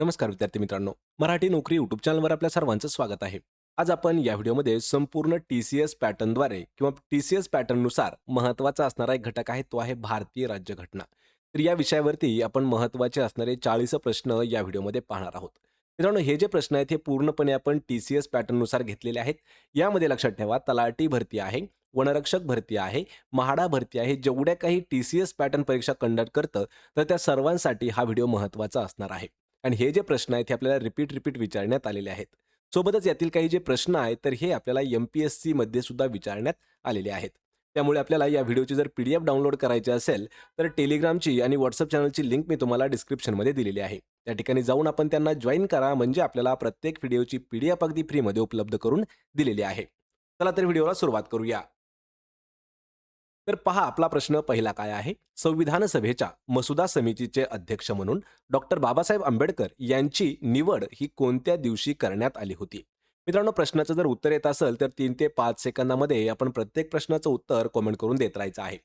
नमस्कार विद्यार्थी मित्रांनो. मराठी नोकरी युट्यूब चॅनलवर आपल्या सर्वांचं स्वागत आहे. आज आपण या व्हिडिओमध्ये संपूर्ण टी सी एस पॅटर्नद्वारे किंवा टी सी एस पॅटर्ननुसार महत्त्वाचा असणारा एक घटक आहे तो आहे भारतीय राज्यघटना. तर या विषयावरती आपण महत्त्वाचे असणारे चाळीस प्रश्न या व्हिडिओमध्ये पाहणार आहोत. मित्रांनो हे जे प्रश्न आहेत हे पूर्णपणे आपण टी सी एस पॅटर्ननुसार घेतलेले आहेत. यामध्ये लक्षात ठेवा तलाठी भरती आहे वनरक्षक भरती आहे म्हाडा भरती आहे जेवढ्या काही टी सी एस पॅटर्न परीक्षा कंडक्ट करतं तर त्या सर्वांसाठी हा व्हिडिओ महत्त्वाचा असणार आहे. आणि हे जे प्रश्न आहेत हे आपल्याला रिपीट रिपीट विचारण्यात आलेले आहेत. सोबतच यातील काही जे प्रश्न आहेत तर हे आपल्याला एम पी एस सीमध्ये सुद्धा विचारण्यात आलेले आहेत. त्यामुळे आपल्याला या व्हिडिओची जर पी डी एफ डाउनलोड करायची असेल तर टेलिग्रामची आणि व्हॉट्सअप चॅनलची लिंक मी तुम्हाला डिस्क्रिप्शनमध्ये दिलेली आहे. त्या ठिकाणी जाऊन आपण त्यांना जॉईन करा म्हणजे आपल्याला प्रत्येक व्हिडिओची पी डी एफ अगदी फ्रीमध्ये उपलब्ध करून दिलेली आहे. चला तर व्हिडिओला सुरुवात करूया. तर पहा आपला प्रश्न पहिला काय आहे? संविधान सभेच्या मसुदा समितीचे अध्यक्ष म्हणून डॉक्टर बाबासाहेब आंबेडकर यांची निवड ही कोणत्या दिवशी करण्यात आली होती? मित्रांनो प्रश्नाचं जर उत्तर येत असेल तर तीन ते पाच सेकंदामध्ये आपण प्रत्येक प्रश्नाचं उत्तर कॉमेंट करून देत राहायचं आहे.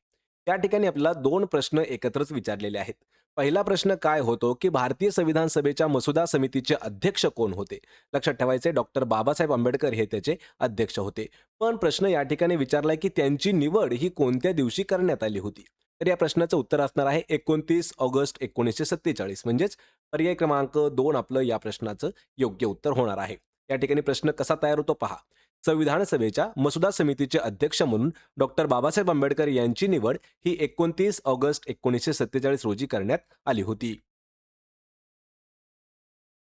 त्या ठिकाणी आपल्याला दोन प्रश्न एकत्रच विचारलेले आहेत. पहिला प्रश्न काय होतो की भारतीय संविधान सभेच्या मसुदा समितीचे अध्यक्ष कोण होते? लक्षात ठेवायचे डॉक्टर बाबासाहेब आंबेडकर हे त्याचे अध्यक्ष होते. पण प्रश्न या ठिकाणी विचारलाय की त्यांची निवड ही कोणत्या दिवशी करण्यात आली होती? तर या प्रश्नाचं उत्तर असणार आहे एकोणतीस ऑगस्ट एकोणीसशे सत्तेचाळीस. म्हणजेच पर्याय क्रमांक दोन आपलं या प्रश्नाचं योग्य उत्तर होणार आहे. या ठिकाणी प्रश्न कसा तयार होतो पहा. संविधान सभेच्या मसुदा समितीचे अध्यक्ष म्हणून डॉक्टर बाबासाहेब आंबेडकर यांची निवड ही एकोणतीस ऑगस्ट एकोणीसशे सत्तेचाळीस रोजी करण्यात आली होती.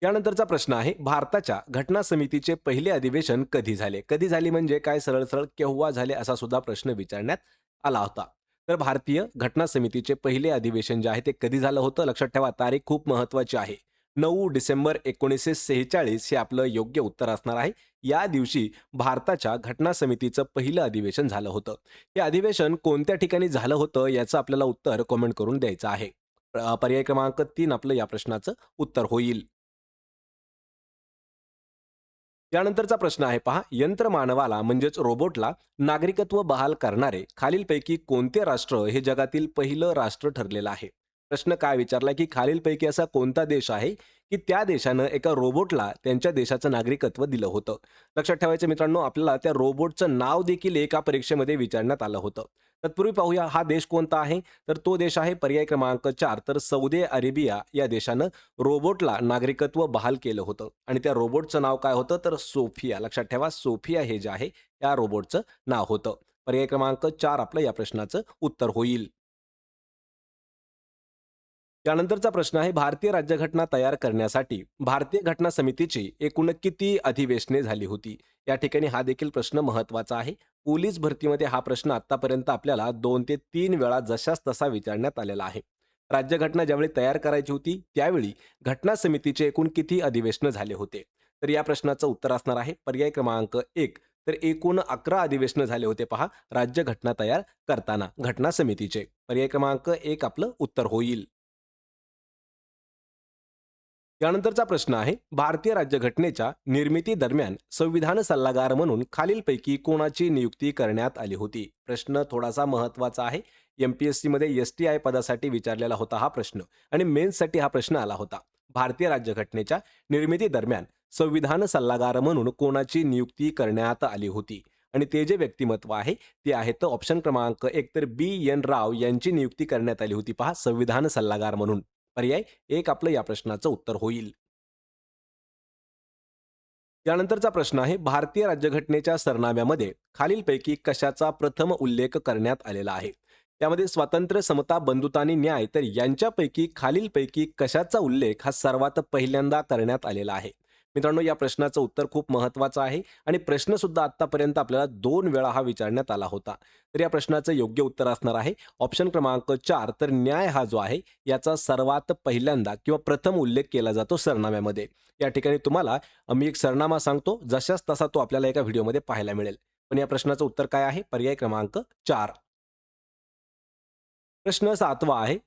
यानंतरचा प्रश्न आहे भारताच्या घटना समितीचे पहिले अधिवेशन कधी झाले? कधी झाले म्हणजे काय सरळ सरळ केव्हा झाले असा सुद्धा प्रश्न विचारण्यात आला होता. तर भारतीय घटना समितीचे पहिले अधिवेशन जे आहे ते कधी झालं होतं? लक्षात ठेवा तारीख खूप महत्वाची आहे. नऊ डिसेंबर एकोणीसशे सेहेचाळीस हे आपलं योग्य उत्तर असणार आहे. या दिवशी भारताच्या घटना समितीचं पहिलं अधिवेशन झालं होतं. हे अधिवेशन कोणत्या ठिकाणी झालं होतं याचं आपल्याला उत्तर कमेंट करून द्यायचं आहे. पर्याय क्रमांक तीन आपलं या प्रश्नाचं उत्तर होईल. यानंतरचा प्रश्न आहे पहा. यंत्रमानवाला म्हणजेच रोबोटला नागरिकत्व बहाल करणारे खालीलपैकी कोणते राष्ट्र हे जगातील पहिलं राष्ट्र ठरलेलं आहे? प्रश्न काय विचारला की खालीलपैकी असा कोणता देश आहे की त्या देशानं एका रोबोटला त्यांच्या देशाचं नागरिकत्व दिलं होतं? लक्षात ठेवायचं मित्रांनो आपल्याला त्या रोबोटचं नाव देखील एका परीक्षेमध्ये विचारण्यात आलं होतं. तत्पूर्वी पाहूया हा देश कोणता आहे? तर तो देश आहे पर्याय क्रमांक चार. तर सौदी अरेबिया या देशानं रोबोटला नागरिकत्व बहाल केलं होतं. आणि त्या रोबोटचं नाव काय होतं? तर सोफिया. लक्षात ठेवा सोफिया हे जे आहे या रोबोटचं नाव होतं. पर्याय क्रमांक चार आपलं या प्रश्नाचं उत्तर होईल. त्यानंतरचा प्रश्न आहे भारतीय राज्यघटना तयार करण्यासाठी भारतीय घटना समितीची एकूण किती अधिवेशने झाली होती? या ठिकाणी हा देखील प्रश्न महत्त्वाचा आहे. पोलीस भरतीमध्ये हा प्रश्न आतापर्यंत आपल्याला दोन ते तीन वेळा जशाच तसा विचारण्यात आलेला आहे. राज्यघटना ज्यावेळी तयार करायची होती त्यावेळी घटना समितीचे एकूण किती अधिवेशनं झाले होते? तर या प्रश्नाचं उत्तर असणार आहे पर्याय क्रमांक एक. तर एकूण अकरा अधिवेशनं झाले होते पहा राज्यघटना तयार करताना घटना समितीचे. पर्याय क्रमांक एक आपलं उत्तर होईल. यानंतरचा प्रश्न आहे भारतीय राज्यघटनेच्या निर्मिती दरम्यान संविधान सल्लागार म्हणून खालीलपैकी कोणाची नियुक्ती करण्यात आली होती? प्रश्न थोडासा महत्त्वाचा आहे. एम पी एस सीमध्ये एस टी आय पदासाठी विचारलेला होता हा प्रश्न आणि मेन्ससाठी हा प्रश्न आला होता. भारतीय राज्यघटनेच्या निर्मिती दरम्यान संविधान सल्लागार म्हणून कोणाची नियुक्ती करण्यात आली होती? आणि ते जे व्यक्तिमत्व आहे ते आहेत ऑप्शन क्रमांक एक तर बी एन राव यांची नियुक्ती करण्यात आली होती पहा संविधान सल्लागार म्हणून. पर्याय एक आपलं या प्रश्नाचं उत्तर होईल. यानंतरचा प्रश्न आहे भारतीय राज्यघटनेच्या सरनाम्यामध्ये खालीलपैकी कशाचा प्रथम उल्लेख करण्यात आलेला आहे? त्यामध्ये स्वातंत्र्य समता बंधुता आणि न्याय तर यांच्यापैकी खालीलपैकी कशाचा उल्लेख हा सर्वात पहिल्यांदा करण्यात आलेला आहे? मित्रांनो या प्रश्नाचं उत्तर खूप महत्वाचं आहे आणि प्रश्न सुद्धा आतापर्यंत आपल्याला दोन वेळा हा विचारण्यात आला होता. तर या प्रश्नाचं योग्य उत्तर असणार आहे. ऑप्शन क्रमांक चार तर न्याय हा जो आहे याचा सर्वात पहिल्यांदा किंवा प्रथम उल्लेख केला जातो सरनाम्यामध्ये. या ठिकाणी तुम्हाला मी एक सरनामा सांगतो जशाच तसा तो आपल्याला एका व्हिडिओमध्ये पाहायला मिळेल. पण या प्रश्नाचं उत्तर काय आहे? पर्याय क्रमांक चार. प्रश्न सातवा आहे.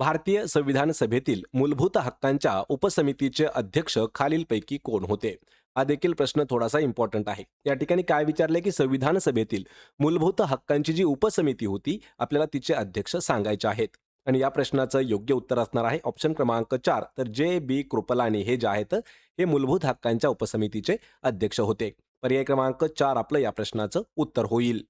भारतीय संविधान सभेतील मूलभूत हक्कांच्या उपसमितीचे अध्यक्ष खालीलपैकी कोण होते? हा देखील प्रश्न थोडासा इम्पॉर्टंट आहे. या ठिकाणी काय विचारले की संविधान सभेतील मूलभूत हक्कांची जी उपसमिती होती आपल्याला तिचे अध्यक्ष सांगायचे आहेत. आणि या प्रश्नाचं योग्य उत्तर असणार आहे. ऑप्शन क्रमांक चार तर जे बी कृपलानी हे जे आहेत हे मूलभूत हक्कांच्या उपसमितीचे अध्यक्ष होते. पर्याय क्रमांक चार आपलं या प्रश्नाचं उत्तर होईल.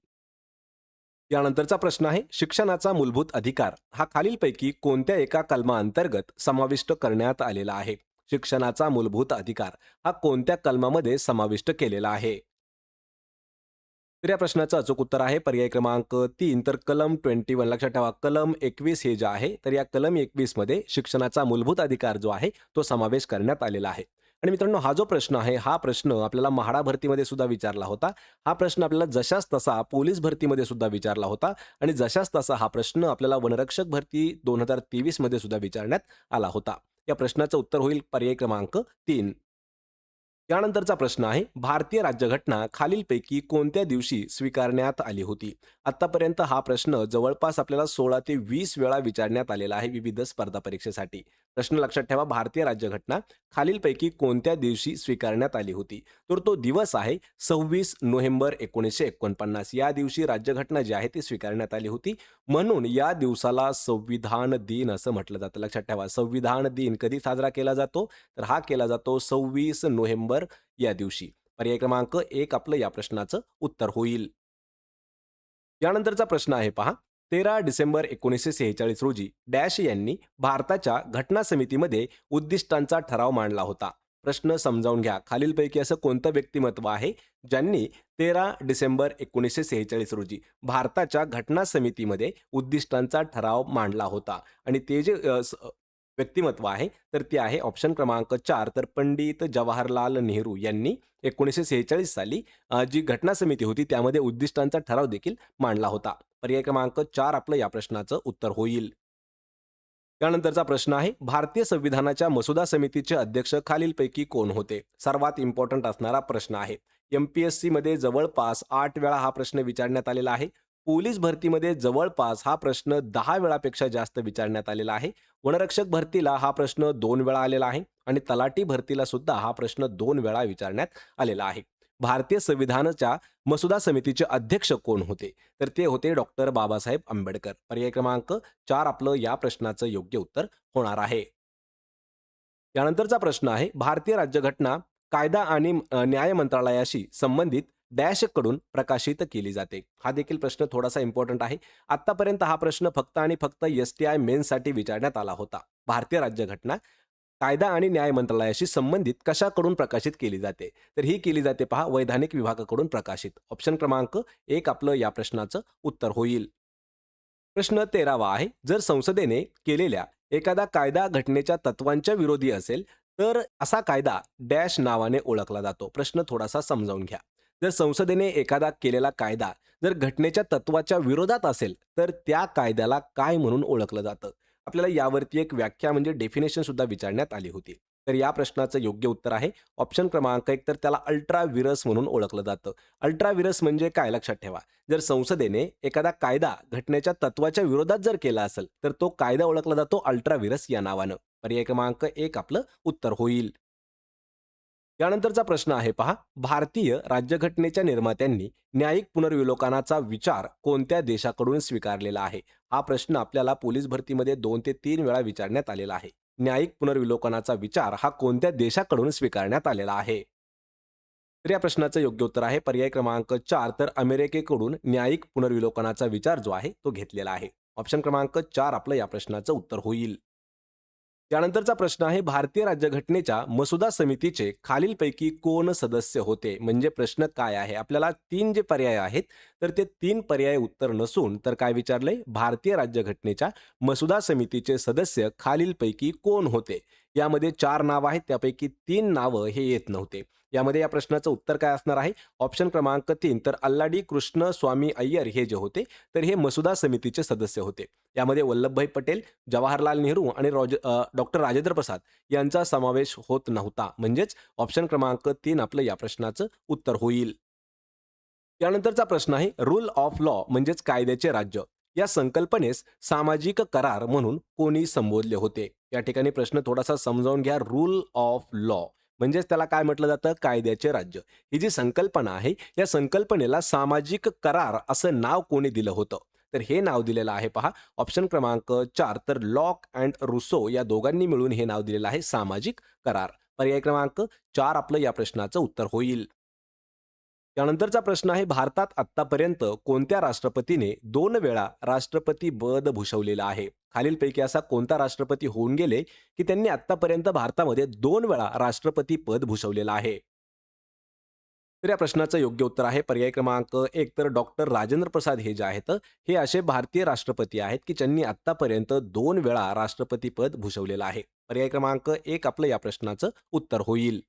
यानंतरचा प्रश्न आहे शिक्षणाचा मूलभूत अधिकार. हा खालीलपैकी कोणत्या एका कलमाअंतर्गत समाविष्ट करण्यात आलेला आहे? शिक्षणाचा मूलभूत अधिकार हा कोणत्या कलमामध्ये समाविष्ट केलेला आहे? तर या प्रश्नाचं अचूक उत्तर आहे पर्याय क्रमांक तीन. तर कलम ट्वेंटी वन लक्षात ठेवा कलम एकवीस हे जे आहे तर या कलम एकवीसमध्ये शिक्षणाचा मूलभूत अधिकार जो आहे तो समावेश करण्यात आलेला आहे. आणि मित्रांनो हा जो प्रश्न आहे हा प्रश्न आपल्याला म्हाडा भरतीमध्ये सुद्धा विचारला होता. हा प्रश्न आपल्याला जशाच तसा पोलीस भरतीमध्ये सुद्धा विचारला होता आणि जशाच तसा हा प्रश्न आपल्याला वनरक्षक भरती दोन हजार तेवीसमध्ये सुद्धा विचारण्यात आला होता. या प्रश्नाचं उत्तर होईल पर्याय क्रमांक तीन. यानंतरचा प्रश्न आहे भारतीय राज्यघटना खालीलपैकी कोणत्या दिवशी स्वीकारण्यात आली होती? आतापर्यंत हा प्रश्न जवळपास आपल्याला सोळा ते वीस वेळा विचारण्यात आलेला आहे विविध स्पर्धा परीक्षेसाठी. प्रश्न लक्षात ठेवा भारतीय राज्यघटना खालीलपैकी कोणत्या दिवशी स्वीकारण्यात आली होती? तर तो दिवस आहे सव्वीस नोव्हेंबर एकोणीसशे एकोणपन्नास. या दिवशी राज्यघटना जी आहे ती स्वीकारण्यात आली होती. म्हणून या दिवसाला संविधान दिन असं म्हटलं जातं. लक्षात ठेवा संविधान दिन कधी साजरा केला जातो? तर हा केला जातो सव्वीस नोव्हेंबर या दिवशी. पर्याय क्रमांक एक आपलं या प्रश्नाचं उत्तर होईल. यानंतरचा प्रश्न आहे पहा. तेरा डिसेंबर एकोणीसशे सेहेचाळीस रोजी डॅश यांनी भारताच्या घटना समितीमध्ये उद्दिष्टांचा ठराव मांडला होता. प्रश्न समजावून घ्या. खालीलपैकी असं कोणतं व्यक्तिमत्व आहे ज्यांनी तेरा डिसेंबर एकोणीसशे सेहेचाळीस रोजी भारताच्या घटना समितीमध्ये उद्दिष्टांचा ठराव मांडला होता? आणि ते जे व्यक्तिमत्व आहे तर ते आहे ऑप्शन क्रमांक चार तर पंडित जवाहरलाल नेहरू यांनी एकोणीसशे सेहेचाळीस साली जी घटना समिती होती त्यामध्ये उद्दिष्टांचा ठराव देखील मांडला होता. पर्याय क्रमांक चार आपलं या प्रश्नाचं उत्तर होईल. त्यानंतरचा प्रश्न आहे भारतीय संविधानाच्या मसुदा समितीचे अध्यक्ष खालीलपैकी कोण होते? सर्वात इम्पॉर्टंट असणारा प्रश्न आहे. एम पी एस सीमध्ये जवळपास आठ वेळा हा प्रश्न विचारण्यात आलेला आहे. पोलीस भरतीमध्ये जवळपास हा प्रश्न दहा वेळापेक्षा जास्त विचारण्यात आलेला आहे. वनरक्षक भरतीला हा प्रश्न दोन वेळा आलेला आहे आणि तलाटी भरतीला सुद्धा हा प्रश्न दोन वेळा विचारण्यात आलेला आहे. भारतीय संविधानाच्या मसुदा समितीचे अध्यक्ष कोण होते? तर ते होते डॉक्टर बाबासाहेब आंबेडकर. पर्याय क्रमांक चार आपलं या प्रश्नाचं योग्य उत्तर होणार आहे. त्यानंतरचा प्रश्न आहे भारतीय राज्यघटना कायदा आणि न्याय मंत्रालयाशी संबंधित डॅशकडून प्रकाशित केली जाते. हा देखील प्रश्न थोडासा इम्पॉर्टंट आहे. आतापर्यंत हा प्रश्न फक्त आणि फक्त एस टी आय मेन्ससाठी विचारण्यात आला होता. भारतीय राज्यघटना कायदा आणि न्याय मंत्रालयाशी संबंधित कशाकडून प्रकाशित केली जाते? तर ही केली जाते पहा वैधानिक विभागाकडून प्रकाशित. ऑप्शन क्रमांक एक आपलं या प्रश्नाचं उत्तर होईल. प्रश्न तेरावा आहे जर संसदेने केलेल्या एखादा कायदा घटनेच्या तत्वांच्या विरोधी असेल तर असा कायदा डॅश नावाने ओळखला जातो. प्रश्न थोडासा समजावून घ्या. जर संसदेने एखादा केलेला कायदा जर घटनेच्या तत्वाच्या विरोधात असेल तर त्या कायद्याला काय म्हणून ओळखलं जातं? आपल्याला यावरती एक व्याख्या म्हणजे डेफिनेशन सुद्धा विचारण्यात आली होती. तर या प्रश्नाचं योग्य उत्तर आहे. ऑप्शन क्रमांक एक तर त्याला अल्ट्राविरस म्हणून ओळखलं जातं. अल्ट्राविरस म्हणजे काय? लक्षात ठेवा. जर संसदेने एखादा कायदा घटनेच्या तत्वाच्या विरोधात जर केला असेल तर तो कायदा ओळखला जातो अल्ट्राव्हिरस या नावानं. पर्याय क्रमांक एक आपलं उत्तर होईल. यानंतरचा प्रश्न आहे पहा. भारतीय राज्यघटनेच्या निर्मात्यांनी न्यायिक पुनर्विलोकनाचा विचार कोणत्या देशाकडून स्वीकारलेला आहे? हा प्रश्न आपल्याला पोलीस भरतीमध्ये दोन ते तीन वेळा विचारण्यात आलेला आहे. न्यायिक पुनर्विलोकनाचा विचार हा कोणत्या देशाकडून स्वीकारण्यात आलेला आहे? तर या प्रश्नाचं योग्य उत्तर आहे पर्याय क्रमांक चार. तर अमेरिकेकडून न्यायिक पुनर्विलोकनाचा विचार जो आहे तो घेतलेला आहे. ऑप्शन क्रमांक चार आपलं या प्रश्नाचं उत्तर होईल. त्यानंतरचा प्रश्न आहे भारतीय राज्यघटनेच्या मसुदा समितीचे खालीलपैकी कोण सदस्य होते? म्हणजे प्रश्न काय आहे? आपल्याला तीन जे पर्याय आहेत तर ते तीन पर्याय उत्तर नसून तर काय विचारलंय? भारतीय राज्यघटनेच्या मसुदा समितीचे सदस्य खालीलपैकी कोण होते? यामध्ये चार नाव आहेत त्यापैकी तीन नावं हे येत नव्हते. यामध्ये या प्रश्नाचं उत्तर काय असणार आहे? ऑप्शन क्रमांक तीन तर अल्लाडी कृष्ण स्वामी अय्यर हे जे होते तर हे मसुदा समितीचे सदस्य होते. यामध्ये वल्लभभाई पटेल जवाहरलाल नेहरू आणि रॉज डॉक्टर राजेंद्र प्रसाद यांचा समावेश होत नव्हता. म्हणजेच ऑप्शन क्रमांक तीन आपलं या प्रश्नाचं उत्तर होईल. त्यानंतरचा प्रश्न आहे रूल ऑफ लॉ म्हणजेच कायद्याचे राज्य. या संकल्पनेस सामाजिक करार म्हणून कोणी संबोधले होते. या ठिकाणी प्रश्न थोडासा समजावून घ्या. रूल ऑफ लॉ म्हणजेच त्याला काय म्हटलं जातं? कायद्याचे राज्य. ही जी संकल्पना आहे या संकल्पनेला सामाजिक करार असं नाव कोणी दिलं होतं? तर हे नाव दिलेलं आहे पहा. ऑप्शन क्रमांक चार. तर लॉक अँड रुसो या दोघांनी मिळून हे नाव दिलेलं आहे सामाजिक करार. पर्याय क्रमांक चार आपलं या प्रश्नाचं उत्तर होईल. त्यानंतरचा प्रश्न आहे भारतात आत्तापर्यंत कोणत्या राष्ट्रपतीने दोन वेळा राष्ट्रपती पद भूषवलेलं आहे? खालीलपैकी असा कोणता राष्ट्रपती होऊन गेले की त्यांनी आत्तापर्यंत भारतामध्ये दोन वेळा राष्ट्रपती पद भूषवलेलं आहे? तर या प्रश्नाचं योग्य उत्तर आहे पर्याय क्रमांक एक तर डॉक्टर राजेंद्र प्रसाद हे जे आहेत हे असे भारतीय राष्ट्रपती आहेत की ज्यांनी आत्तापर्यंत दोन वेळा राष्ट्रपती पद भूषवलेलं आहे. पर्याय क्रमांक एक आपलं या प्रश्नाचं उत्तर होईल.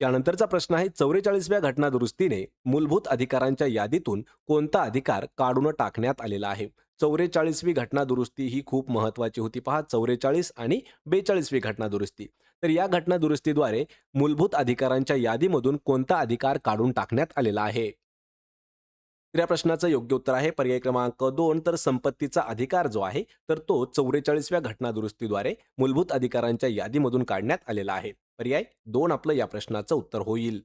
यानंतरचा प्रश्न आहे चौवेचाळीसव्या घटना दुरुस्तीने मूलभूत अधिकारांच्या यादीतून कोणता अधिकार काढून टाकण्यात आलेला आहे? चौवेचाळीसवी घटना दुरुस्ती ही खूप महत्वाची होती पहा चौवेचाळीस आणि बेचाळीसवी घटना दुरुस्ती तर या घटना दुरुस्तीद्वारे मूलभूत अधिकारांच्या यादीमधून कोणता अधिकार काढून टाकण्यात आलेला आहे? तर या प्रश्नाचं योग्य उत्तर आहे पर्याय क्रमांक दोन. तर संपत्तीचा अधिकार जो आहे तर तो चौवेचाळीसव्या घटना दुरुस्तीद्वारे मूलभूत अधिकारांच्या यादीमधून काढण्यात आलेला आहे. पर्याय? दोन आपलं या प्रश्नाचं उत्तर होईल.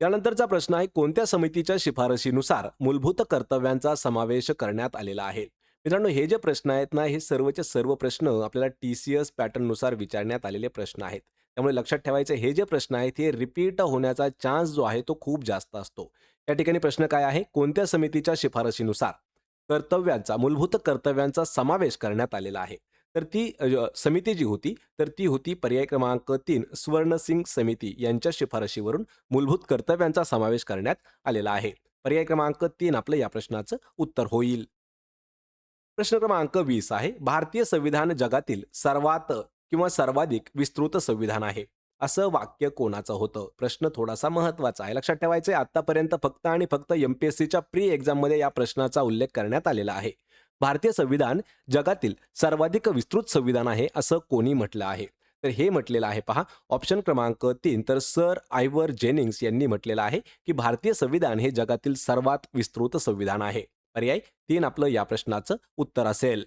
त्यानंतरचा प्रश्न आहे कोणत्या समितीच्या शिफारशीनुसार मूलभूत कर्तव्यांचा समावेश करण्यात आलेला आहे? मित्रांनो हे जे प्रश्न आहेत ना हे सर्वचे सर्व प्रश्न आपल्याला टी सी एस पॅटर्ननुसार विचारण्यात आलेले प्रश्न आहेत. त्यामुळे लक्षात ठेवायचे हे जे प्रश्न आहेत हे रिपीट होण्याचा चान्स जो आहे तो खूप जास्त असतो. या ठिकाणी प्रश्न काय आहे? कोणत्या समितीच्या शिफारशीनुसार कर्तव्यांचा मूलभूत कर्तव्यांचा समावेश करण्यात आलेला आहे? तर ती समिती जी होती तर ती होती पर्याय क्रमांक तीन स्वर्णसिंग समिती यांच्या शिफारशीवरून मूलभूत कर्तव्यांचा समावेश करण्यात आलेला आहे. पर्याय क्रमांक तीन आपलं या प्रश्नाचं उत्तर होईल. प्रश्न क्रमांक वीस आहे भारतीय संविधान जगातील सर्वात किंवा सर्वाधिक विस्तृत संविधान आहे. असं वाक्य कोणाचं होतं? प्रश्न थोडासा महत्त्वाचा आहे. लक्षात ठेवायचं आतापर्यंत फक्त आणि फक्त एमपीएससीच्या प्री एक्झाममध्ये या प्रश्नाचा उल्लेख करण्यात आलेला आहे. भारतीय संविधान जगातील सर्वाधिक विस्तृत संविधान आहे असं कोणी म्हटलं आहे. तर हे म्हटलेलं आहे पहा. ऑप्शन क्रमांक तीन. तर सर आयवर जेनिंग्स यांनी म्हटलेलं आहे की भारतीय संविधान हे जगातील सर्वात विस्तृत संविधान आहे. पर्याय तीन आपलं या प्रश्नाचं उत्तर असेल.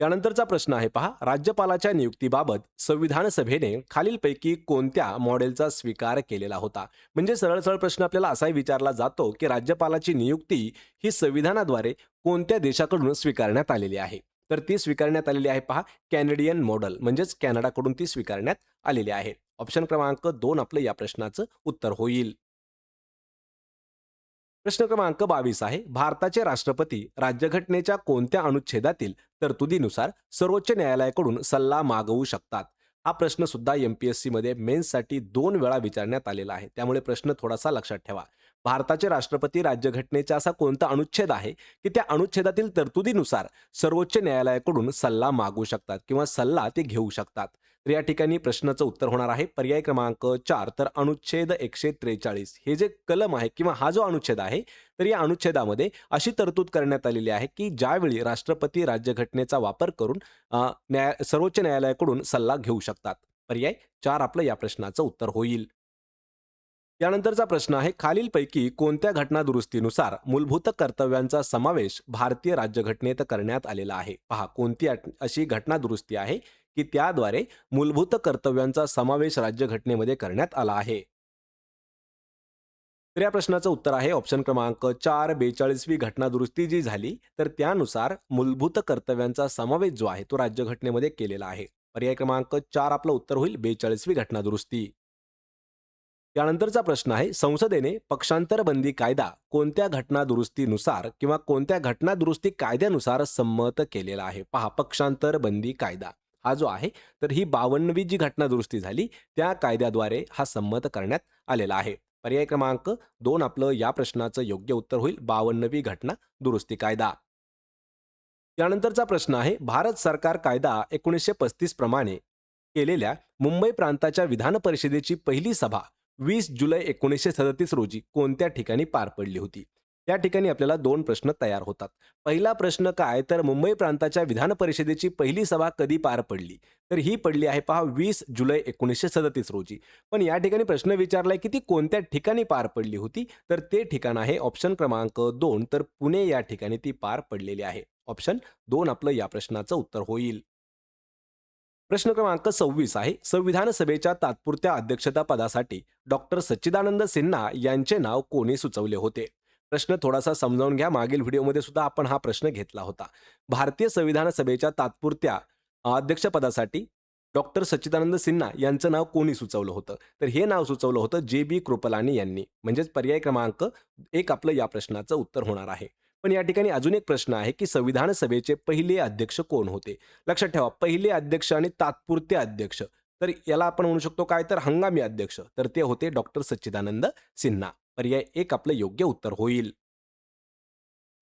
त्यानंतरचा प्रश्न आहे पहा. राज्यपालाच्या नियुक्तीबाबत संविधान सभेने खालीलपैकी कोणत्या मॉडेलचा स्वीकार केलेला होता? म्हणजे सरळ सरळ प्रश्न आपल्याला असाही विचारला जातो की राज्यपालाची नियुक्ती ही संविधानाद्वारे कोणत्या देशाकडून स्वीकारण्यात आलेली आहे? तर ती स्वीकारण्यात आलेली आहे पहा. कॅनेडियन मॉडेल म्हणजेच कॅनडाकडून ती स्वीकारण्यात आलेली आहे. ऑप्शन क्रमांक दोन आपलं या प्रश्नाचं उत्तर होईल. प्रश्न क्रमांक बावीस आहे. भारताचे राष्ट्रपती राज्यघटनेच्या कोणत्या अनुच्छेदातील तरतुदीनुसार सर्वोच्च न्यायालयाकडून सल्ला मागवू शकतात? हा प्रश्न सुद्धा एमपीएससी मध्ये मेन्ससाठी दोन वेळा विचारण्यात आलेला आहे. त्यामुळे प्रश्न थोडासा लक्षात ठेवा. भारताचे राष्ट्रपती राज्यघटनेचा असा कोणता अनुच्छेद आहे की त्या अनुच्छेदातील तरतुदीनुसार सर्वोच्च न्यायालयाकडून सल्ला मागू शकतात किंवा सल्ला ते घेऊ शकतात? तर या ठिकाणी प्रश्नाचं उत्तर होणार आहे. पर्याय क्रमांक चार तर अनुच्छेद एकशे त्रेचाळीस. हे जे कलम आहे किंवा हा जो अनुच्छेद आहे तर या अनुच्छेदामध्ये अशी तरतूद करण्यात आलेली आहे की ज्यावेळी राष्ट्रपती राज्यघटनेचा वापर करून न्याय सर्वोच्च न्यायालयाकडून सल्ला घेऊ शकतात. पर्याय चार आपलं या प्रश्नाचं उत्तर होईल. यानंतरचा प्रश्न आहे खालीलपैकी कोणत्या घटना दुरुस्तीनुसार मूलभूत कर्तव्यांचा समावेश भारतीय राज्यघटनेत करण्यात आलेला आहे? पहा कोणती अशी घटना दुरुस्ती आहे की त्याद्वारे मूलभूत कर्तव्यांचा समावेश राज्यघटनेमध्ये करण्यात आला आहे. तर या प्रश्नाचं उत्तर आहे ऑप्शन क्रमांक चार बेचाळीसवी घटना दुरुस्ती जी झाली तर त्यानुसार मूलभूत कर्तव्यांचा समावेश जो आहे तो राज्यघटनेमध्ये केलेला आहे. पर्याय क्रमांक चार आपलं उत्तर होईल बेचाळीसवी घटना दुरुस्ती त्यानंतरचा प्रश्न आहे संसदेने पक्षांतर बंदी कायदा कोणत्या घटना दुरुस्तीनुसार किंवा कोणत्या घटना दुरुस्ती कायद्यानुसार संमत केलेला आहे? पहा पक्षांतर बंदी कायदा. हा जो आहे तर ही बावन्नवी जी घटना दुरुस्ती झाली त्या कायद्याद्वारे हा संमत करण्यात आलेला आहे. पर्याय क्रमांक दोन आपलं या प्रश्नाचं योग्य उत्तर होईल बावन्नवी घटना दुरुस्ती कायदा. त्यानंतरचा प्रश्न आहे भारत सरकार कायदा एकोणीसशे पस्तीस प्रमाणे केलेल्या मुंबई प्रांताच्या विधान परिषदेची पहिली सभा वीस जुलै एकोणीसशे सदतीस रोजी कोणत्या ठिकाणी पार पडली होती? या ठिकाणी आपल्याला दोन प्रश्न तयार होतात. पहिला प्रश्न काय? तर मुंबई प्रांताच्या विधान परिषदेची पहिली सभा कधी पार पडली? तर ही पडली आहे पहा वीस जुलै एकोणीसशे सदतीस रोजी. पण या ठिकाणी प्रश्न विचारलाय की ती कोणत्या ठिकाणी पार पडली होती? तर ते ठिकाण आहे ऑप्शन क्रमांक दोन. तर पुणे या ठिकाणी ती पार पडलेली आहे. ऑप्शन दोन आपलं या प्रश्नाचं उत्तर होईल. प्रश्न क्रमांक सव्वीस आहे. संविधान सभेच्या तात्पुरत्या अध्यक्षता पदासाठी डॉक्टर सच्चिदानंद सिन्हा यांचे नाव कोणी सुचवले होते? प्रश्न थोडासा समजावून घ्या. मागील व्हिडिओमध्ये सुद्धा आपण हा प्रश्न घेतला होता. भारतीय संविधान सभेच्या तात्पुरत्या अध्यक्षपदासाठी डॉक्टर सच्चिदानंद सिन्हा यांचं नाव कोणी सुचवलं होतं? तर हे नाव सुचवलं होतं जे बी कृपलानी यांनी. म्हणजेच पर्याय क्रमांक एक आपलं या प्रश्नाचं उत्तर होणार आहे. पण या ठिकाणी अजून एक प्रश्न आहे की संविधान सभेचे पहिले अध्यक्ष कोण होते? लक्षात ठेवा पहिले अध्यक्ष आणि तात्पुरते अध्यक्ष. तर याला आपण म्हणू शकतो काय? तर हंगामी अध्यक्ष. तर ते होते डॉक्टर सच्चिदानंद सिन्हा. पर्याय एक आपलं योग्य उत्तर होईल.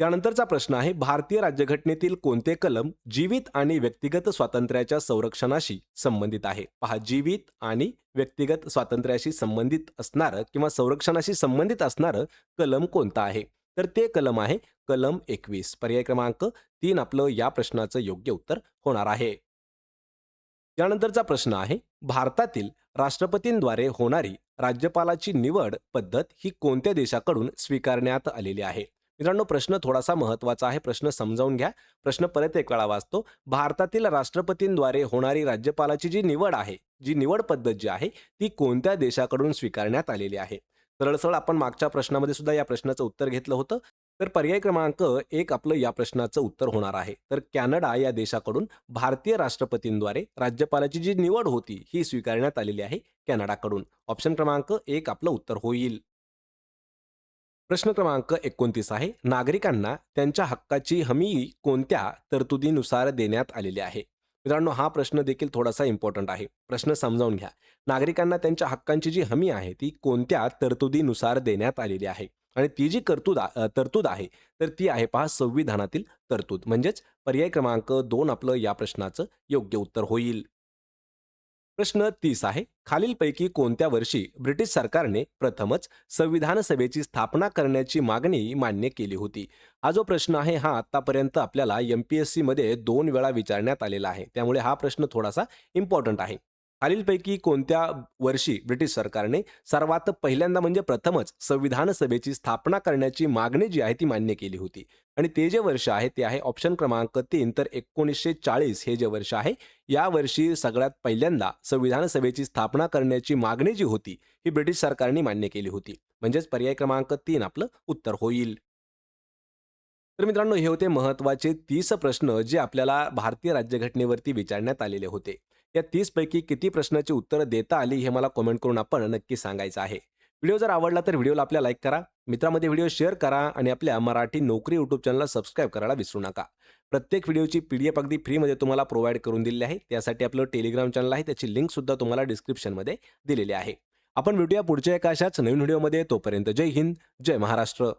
यानंतरचा प्रश्न आहे भारतीय राज्यघटनेतील कोणते कलम जीवित आणि व्यक्तिगत स्वातंत्र्याच्या संरक्षणाशी संबंधित आहे? पहा जीवित आणि व्यक्तिगत स्वातंत्र्याशी संबंधित असणारं किंवा संरक्षणाशी संबंधित असणारं कलम कोणतं आहे? तर ते कलम आहे कलम एकवीस. पर्याय क्रमांक तीन आपलं या प्रश्नाचं योग्य उत्तर होणार आहे. यानंतरचा प्रश्न आहे भारतातील राष्ट्रपतींद्वारे होणारी राज्यपालाची निवड पद्धत ही कोणत्या देशाकडून स्वीकारण्यात आलेली आहे? मित्रांनो प्रश्न थोडासा महत्त्वाचा आहे. प्रश्न समजावून घ्या. प्रश्न परत एक वेळा वाचतो. भारतातील राष्ट्रपतींद्वारे होणारी राज्यपालाची जी निवड आहे जी निवड पद्धत जी आहे ती कोणत्या देशाकडून स्वीकारण्यात आलेली आहे? सरळ सरळ आपण मागच्या प्रश्नामध्ये सुद्धा या प्रश्नाचं उत्तर घेतलं होतं. तर पर्याय क्रमांक एक आपलं या प्रश्नाचं उत्तर होणार आहे. तर कॅनडा या देशाकडून भारतीय राष्ट्रपतींद्वारे राज्यपालाची जी निवड होती ही स्वीकारण्यात आलेली आहे कॅनडाकडून. ऑप्शन क्रमांक एक आपलं उत्तर होईल. प्रश्न क्रमांक एकोणतीस आहे. नागरिकांना त्यांच्या हक्काची हमी कोणत्या तरतुदीनुसार देण्यात आलेली आहे? मित्रांनो हा प्रश्न देखील थोडासा इम्पॉर्टंट आहे. प्रश्न समजावून घ्या. नागरिकांना त्यांच्या हक्कांची जी हमी आहे ती कोणत्या तरतुदीनुसार देण्यात आलेली आहे? आणि ती जी तरतूद तरतूद आहे तर ती आहे पहा संविधानातील तरतूद. म्हणजेच पर्याय क्रमांक दोन आपलं या प्रश्नाचं योग्य उत्तर होईल. प्रश्न तीस आहे. खालीलपैकी कोणत्या वर्षी ब्रिटिश सरकारने प्रथमच संविधान सभेची स्थापना करण्याची मागणी मान्य केली होती? हा जो प्रश्न आहे हा आतापर्यंत आपल्याला एम पी एस सीमध्ये दोन वेळा विचारण्यात आलेला आहे. त्यामुळे हा प्रश्न थोडासा इम्पॉर्टंट आहे. खालीलपैकी कोणत्या वर्षी ब्रिटिश सरकारने सर्वात पहिल्यांदा म्हणजे प्रथमच संविधान सभेची स्थापना करण्याची मागणी जी आहे ती मान्य केली होती. आणि ते जे वर्ष आहे ते आहे ऑप्शन क्रमांक तीन तर एकोणीसशे चाळीस हे जे वर्ष आहे या वर्षी सगळ्यात पहिल्यांदा संविधान सभेची स्थापना करण्याची मागणी जी होती ही ब्रिटिश सरकारने मान्य केली होती. म्हणजेच पर्याय क्रमांक तीन आपलं उत्तर होईल. तर मित्रांनो हे होते महत्त्वाचे तीस प्रश्न जे आपल्याला भारतीय राज्यघटनेवरती विचारण्यात आलेले होते. या तीसपैकी किती प्रश्नाची उत्तरं देता आली हे मला कमेंट करून आपण नक्की सांगायचं आहे. व्हिडिओ जर आवडला तर व्हिडिओला आपल्या लाईक करा मित्रामध्ये व्हिडिओ शेअर करा आणि आपल्या मराठी नोकरी यूट्यूब चॅनलला सबस्क्राईब करायला विसरू नका. प्रत्येक व्हिडिओची पी डी एफ अगदी फ्रीमध्ये तुम्हाला प्रोव्हाइड करून दिलेली आहे. त्यासाठी आपलं टेलिग्राम चॅनल आहे त्याची लिंक सुद्धा तुम्हाला डिस्क्रिप्शनमध्ये दिलेली आहे. आपण भेटूया पुढच्या एका अशाच नवीन व्हिडिओमध्ये तोपर्यंत जय हिंद जय महाराष्ट्र.